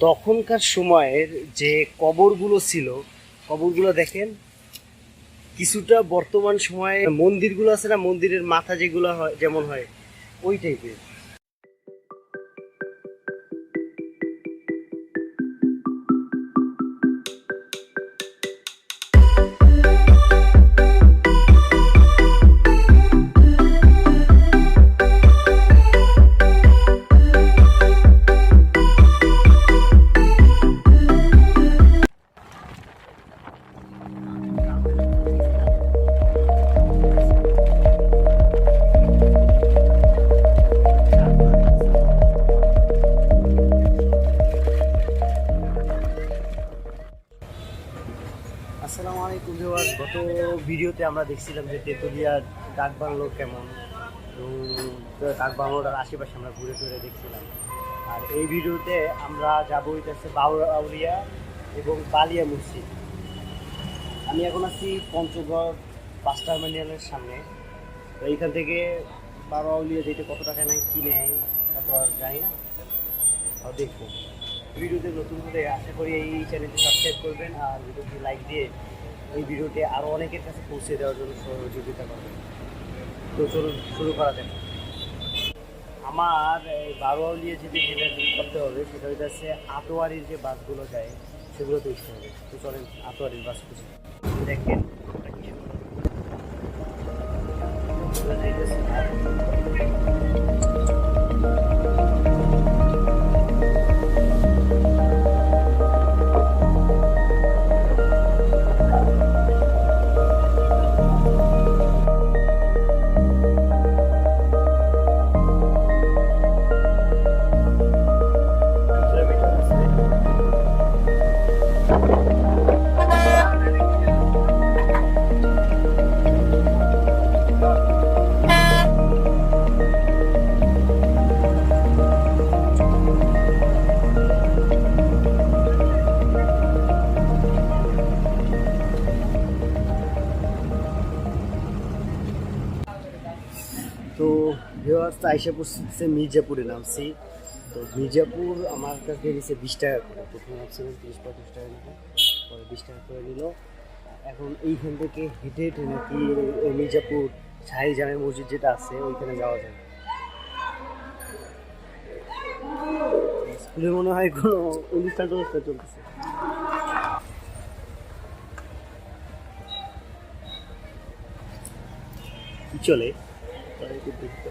তখনকার সময়ের যে কবরগুলো ছিল, কবরগুলো দেখেন, কিছুটা বর্তমান সময়ে মন্দিরগুলো আছে না, মন্দিরের মাথা যেগুলো হয়, যেমন হয়, ওই টাইপের ভিডিওতে আমরা দেখছিলাম যে তেতুলিয়ার ডাক বাংলো কেমন ডাক বাংলোটার আশেপাশে আমরা ঘুরে ঘুরে দেখছিলাম। আর এই ভিডিওতে আমরা যাব হইতেছে বাউরিয়া এবং বালিয়া মসজিদ। আমি এখন আছি পঞ্চগড় বাস টার্মিনালের সামনে। তো এইখান থেকে বারোয়াউলিয়া যেতে কত টাকা নেয়, কি নেয়, তা তো আর জানি না। তাও দেখব। ভিডিওতে নতুন হলে আশা করি এই চ্যানেলটি সাবস্ক্রাইব করবেন আর ভিডিওটি লাইক দিয়ে এই ভিডিওটি আরও অনেকের কাছে পৌঁছে দেওয়ার জন্য সহযোগিতা করবেন তো চলুন, শুরু করা যাক। আমার এই বারোয়ালিয়া যেতে যেটা করতে হবে, সেটা হচ্ছে আটোয়ারির যে বাসগুলো যায় সেগুলোতে উঠতে হবে। তো চলেন আটোয়ারির বাস খুঁজে। দেখেন ওটা কি আইসা পড়ছে মির্জাপুরে নামছি। তো মির্জাপুর আমার কাছে নিচে বিশ টাকা করে। প্রথমে ভাবছিলাম তিরিশ পঁয়ত্রিশ টাকা নিতে পরে বিশ টাকা করে নিল। এখন এইখান থেকে হেঁটে হেঁটে নাকি মির্জাপুর শাহি জামে মসজিদ যেটা আছে, ওইখানে যাওয়া যায়। স্কুলে মনে হয় কোনো অনুষ্ঠান টনুষ্ঠান চলতেছে। চলে? একটু দেখতে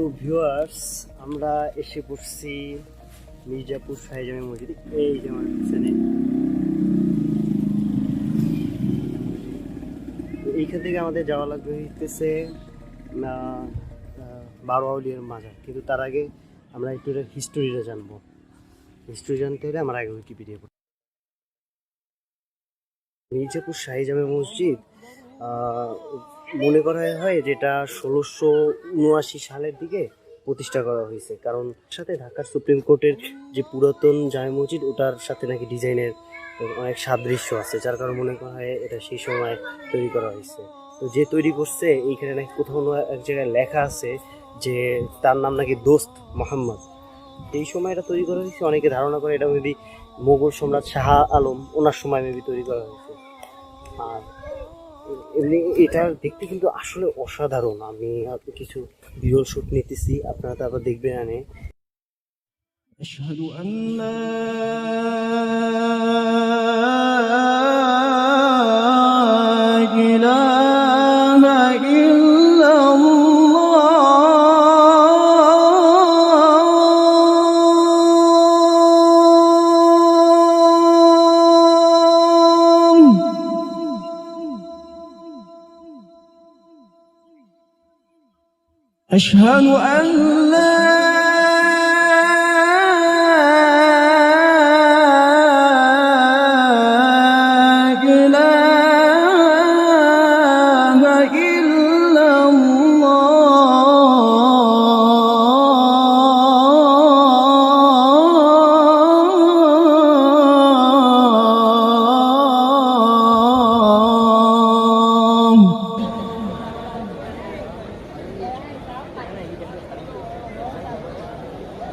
তো ভিউয়ার্স আমরা এসে পড়ছি মির্জাপুর শাহজামি মসজিদ। এই যে আমার পিছনে। এইখান থেকে আমাদের যাওয়া লাগবে হইতেছে বারোয়াউলিয়ার মাজার। কিন্তু তার আগে আমরা একটু হিস্টোরিটা জানব। হিস্টোরি জানতে হলে আমার আগে উইকিপিডিয়া হবে। মির্জাপুর শাহজামে মসজিদ মনে করা হয় যেটা ষোলোশো উনআশি সালের দিকে প্রতিষ্ঠা করা হয়েছে। কারণ সাথে ঢাকার সুপ্রিম কোর্টের যে পুরাতন জামে মসজিদ, ওটার সাথে নাকি ডিজাইনের অনেক সাদৃশ্য আছে, যার কারণে মনে করা হয় এটা সেই সময় তৈরি করা হয়েছে। তো যে তৈরি করছে, এইখানে নাকি কোথাও এক জায়গায় লেখা আছে যে তার নাম নাকি দোস্ত মোহাম্মদ। এই সময় এটা তৈরি করা হয়েছে, অনেকে ধারণা করে এটা মেবি মোগল সম্রাট শাহ আলম, ওনার সময় মেবি তৈরি করা হয়েছে। আর এমনি এটা দেখতে কিন্তু আসলে অসাধারণ আমি আর কিছু ভিডিও শুট নিতেছি আপনারা তারপর দেখবেন আনে أشهد أن لا أشهد أن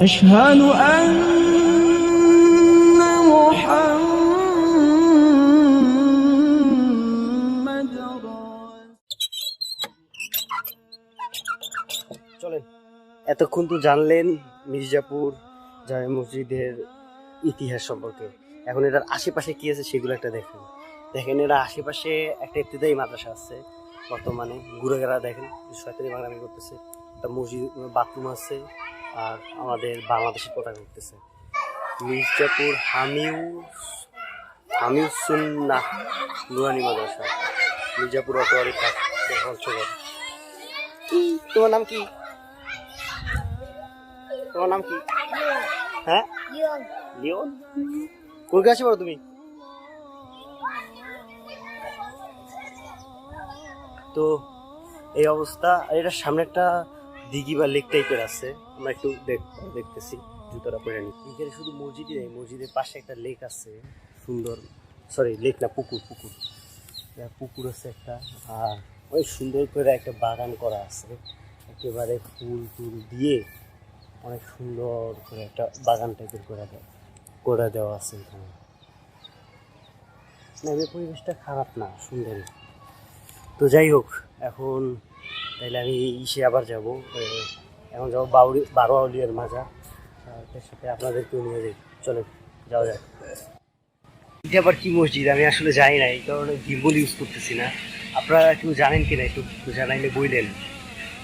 أشهد أن محمد চলেন এতক্ষণ তো জানলেন মির্জাপুর জামে মসজিদের ইতিহাস সম্পর্কে এখন এটার আশেপাশে কি আছে সেগুলো একটা দেখেন দেখেন এর আশেপাশে একটা ইত্তেদায়ী মাদ্রাসা আছে বর্তমানে ঘুরেঘেরা দেখেন শয়তানি বাংলামি করতেছে একটা মসজিদ বাথরুম আছে আর আমাদের বাংলাদেশের পতাকা উঠতেছে। মির্জাপুর হামিউ হামিউসুন্না নুরানি মাদ্রাসা মির্জাপুর অটোয়ারি পঞ্চগড় কি? তোমার নাম কি? তোমার নাম কি? হ্যাঁ? লিওন। কোন ক্লাসে পড়ো তুমি? তো এই অবস্থা এটার সামনে একটা দিঘি বা লেক টাইপের আছে। আমরা একটু দেখ- দেখতেছি জুতোটা পরে নি এখানে শুধু মসজিদই নেই, মসজিদের পাশে একটা লেক আছে, সুন্দর। সরি লেক না, পুকুর পুকুর। পুকুর আছে একটা, আর ওই সুন্দর করে একটা বাগান করা আছে। একেবারে ফুল টুল দিয়ে অনেক সুন্দর করে একটা বাগান টাইপের করে দেওয়া করে দেওয়া আছে এখানে। না এমনি পরিবেশটা খারাপ না, সুন্দরই। তো যাই হোক, এখন তাইলে আমি ইসে আবার যাব এখন যাব বাউরি বারো আউলিয়ার মাজা তার সাথে আপনাদেরকেও নিয়ে যাই। চলে যাওয়া যাক। এটা আবার কি মসজিদ? আমি আসলে জানি না এই কারণে গিম্বল ইউজ করতেছি না। আপনারা কেউ জানেন কিনা একটু জানাইলে বললেন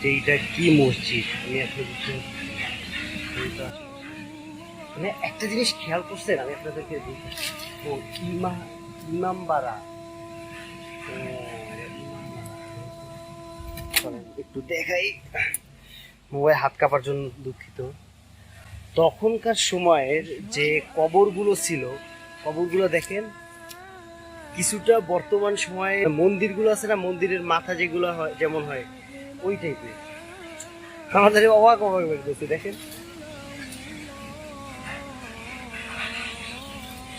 যে এটা কি মসজিদ? আমি আসলে বুঝতে মানে একটা জিনিস খেয়াল করছেন? আমি আপনাদেরকে বলছি। ও ইমা ইমামবাড়া। একটু দেখাই। মোবাইল হাত কাপার জন্য দুঃখিত। তখনকার সময়ের যে কবরগুলো ছিল, কবরগুলো দেখেন, কিছুটা বর্তমান সময়ে মন্দিরগুলো আছে না, মন্দিরের মাথা যেগুলো হয়, যেমন হয়, ওই টাইপের আমাদের অবাক অবাক বেরোতেছে দেখেন।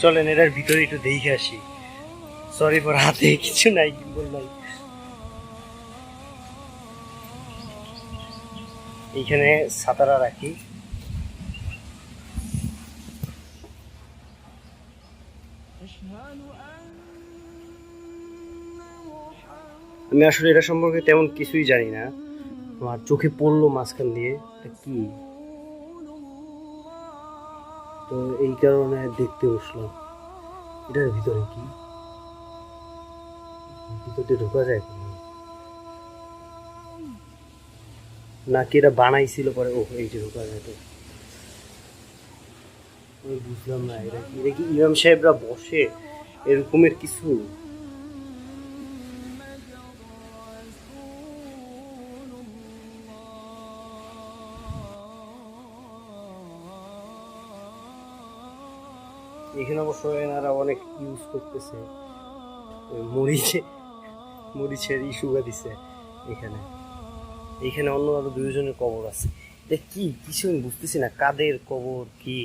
চলেন, এটার ভিতরে একটু দেখে আসি। সরি ফর হাতে, কিছু নাই বল এইখানে সাতারা রাখি। আমি আসলে এটা সম্পর্কে তেমন কিছুই জানি না। আমার চোখে পড়ল মাঝখান দিয়ে, এটা কি? তো এই কারণে দেখতে বসলাম। এটার ভিতরে কি? ভিতর ঢোকা যায় নাকি এটা বানাইছিল পরে? ও এই যে ঢোকা যায় তো আমি বুঝলাম না এটা কি? এটা কি ইমাম সাহেবরা বসে? এরকমের কিছু? এখানে অবশ্য এনারা অনেক ইউজ করতেছে। মরিচে মরিচের ইস্যুগা দিছে এখানে। এখানে অন্য আরও দুইজনের কবর আছে। এটা কি? কিছু আমি বুঝতেছি না। কাদের কবর, কি?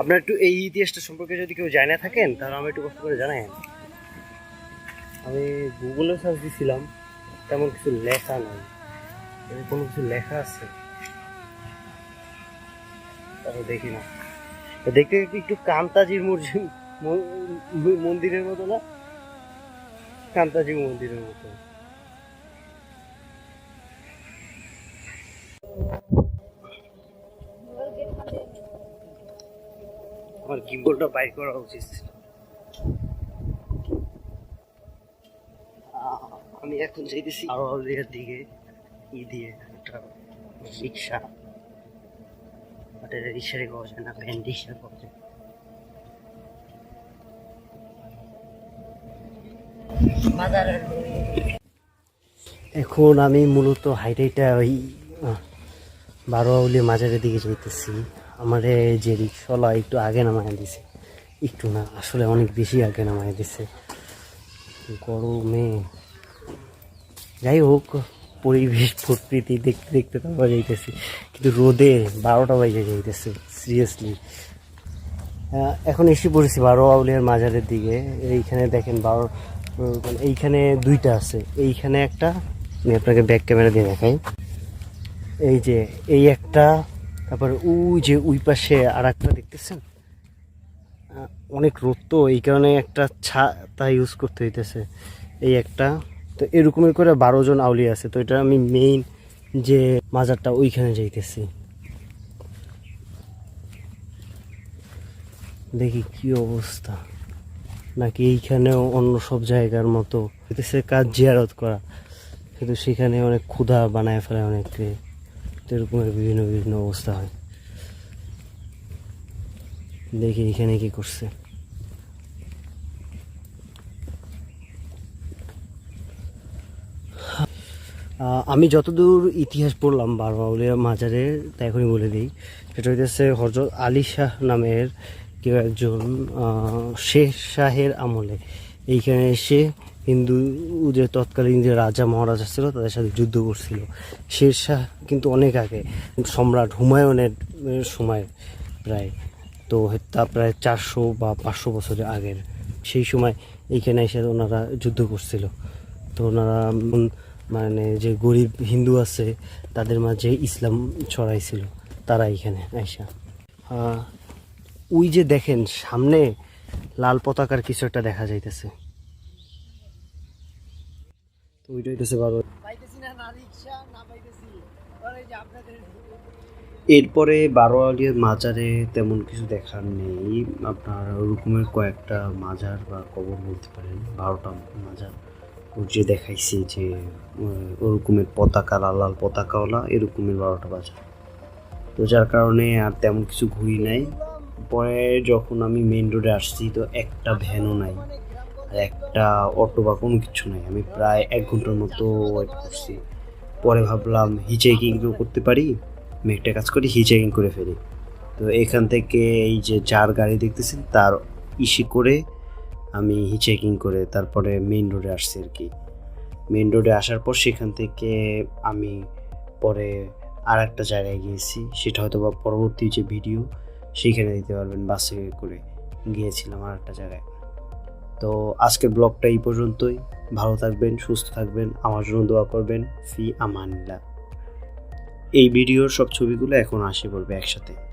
আপনার একটু এই ইতিহাসটা সম্পর্কে যদি কেউ জানা থাকেন, তাহলে আমি একটু কষ্ট করে জানাই আমি গুগলে সার্চ দিছিলাম, তেমন কিছু লেখা নাই। কোনো কিছু লেখা আছে? তারপর দেখি না। দেখতে দেখতে একটু কান্তাজির মসজিদ মন্দিরের মতো না? কান্তাজি মন্দিরের মতো। আমার গিম্বলটা বাইর করা উচিত ছিল। আমি এখন যাইতেছি আরোয়ার দিকে, ই দিয়ে একটা রিক্সা। এটা রিক্সারে পাওয়া যায় না, ভ্যান রিক্সা পাওয়া যায় এখন আমি মূলত হাইটাইটা ওই বারোয়াউলি মাজারের দিকে যাইতেছি। আমার যে রিক্সাওয়ালা একটু আগে নামায় দিছে, একটু না, আসলে অনেক বেশি আগে নামায় দিছে। গরমে যাই হোক, পরিবেশ, প্রকৃতি দেখতে দেখতে তো আমরা যাইতেছি। কিন্তু রোদে বারোটা বাজে যাইতেছে সিরিয়াসলি এখন এসে পড়েছি বারো আউলিয়ার মাজারের দিকে। এইখানে দেখেন বারো মানে এইখানে দুইটা আছে। এইখানে একটা, আমি আপনাকে ব্যাক ক্যামেরা দিয়ে দেখাই। এই যে, এই একটা তারপরে ওই যে ওই পাশে আর একটা দেখতেছেন অনেক রোদ তো, এই কারণে একটা ছাতা ইউজ করতে হইতেছে, এই একটা। তো এরকমের করে বারো জন আউলি আছে, তো এটা আমি মেইন যে মাজারটা ওইখানে যাইতেছি। দেখি কি অবস্থা। নাকি এইখানেও অন্য সব জায়গার মতো কাজ জিয়ারত করা। কিন্তু সেখানে অনেক ক্ষুধা বানায় ফেলে অনেকে এরকমের বিভিন্ন বিভিন্ন অবস্থা হয়। দেখি এখানে কি করছে। আমি যতদূর ইতিহাস পড়লাম বারবাউলিয়া মাজারে, তা এখনই বলে দিই। সেটা হইতেছে হজরত আলী শাহ নামের কেউ একজন শেখ শাহের আমলে। এইখানে এসে হিন্দু যে তৎকালীন যে রাজা মহারাজা ছিল, তাদের সাথে যুদ্ধ করছিল। শের শাহ কিন্তু অনেক আগে, সম্রাট হুমায়ুনের সময় প্রায়। তো তা প্রায় চারশো বা পাঁচশো বছরের আগের। সেই সময় এইখানে এসে ওনারা যুদ্ধ করছিল। তো ওনারা মানে যে গরিব হিন্দু আছে, তাদের মাঝে ইসলাম ছড়াইছিল, তারা এখানে আইসা ওই যে দেখেন, সামনে লাল পতাকার কিছু একটা দেখা যাইতেছে। তো ওইটা হইতেছে বারো এরপরে বারোয়ালিয়ার মাজারে তেমন কিছু দেখার নেই। আপনার ওরকমের কয়েকটা মাজার বা কবর বলতে পারেন বারোটা মাজার। যে দেখাইছি যে ওরকমের পতাকা লাল লাল পতাকাওয়ালা এরকমের বারোটা বাজার তো যার কারণে আর তেমন কিছু ঘুরি নাই। পরে যখন আমি মেন রোডে আসছি তো একটা ভ্যানও নাই। আর একটা অটো বা কোনো কিছু নাই। আমি প্রায় এক ঘণ্টার মতো ওয়েট করছি। পরে ভাবলাম হিচেকিং করতে পারি। আমি একটা কাজ করি হিচেকিং করে ফেলি। তো এখান থেকে এই যে যার গাড়ি দেখতেছেন, তার ইসি করে আমি হিচেকিং করে তারপরে মেইন রোডে আসছি আর কি। মেইন রোডে আসার পর সেখান থেকে আমি পরে আর একটা জায়গায় গিয়েছি। সেটা হয়তো বা পরবর্তী যে ভিডিও সেইখানে দিতে পারবেন বাসে করে। গিয়েছিলাম আর একটা জায়গায়। তো আজকের ব্লগটা এই পর্যন্তই। ভালো থাকবেন, সুস্থ থাকবেন, আমার জন্য দোয়া করবেন। ফি আমানিল্লা এই ভিডিওর সব ছবিগুলো এখন আসে পড়বে একসাথে।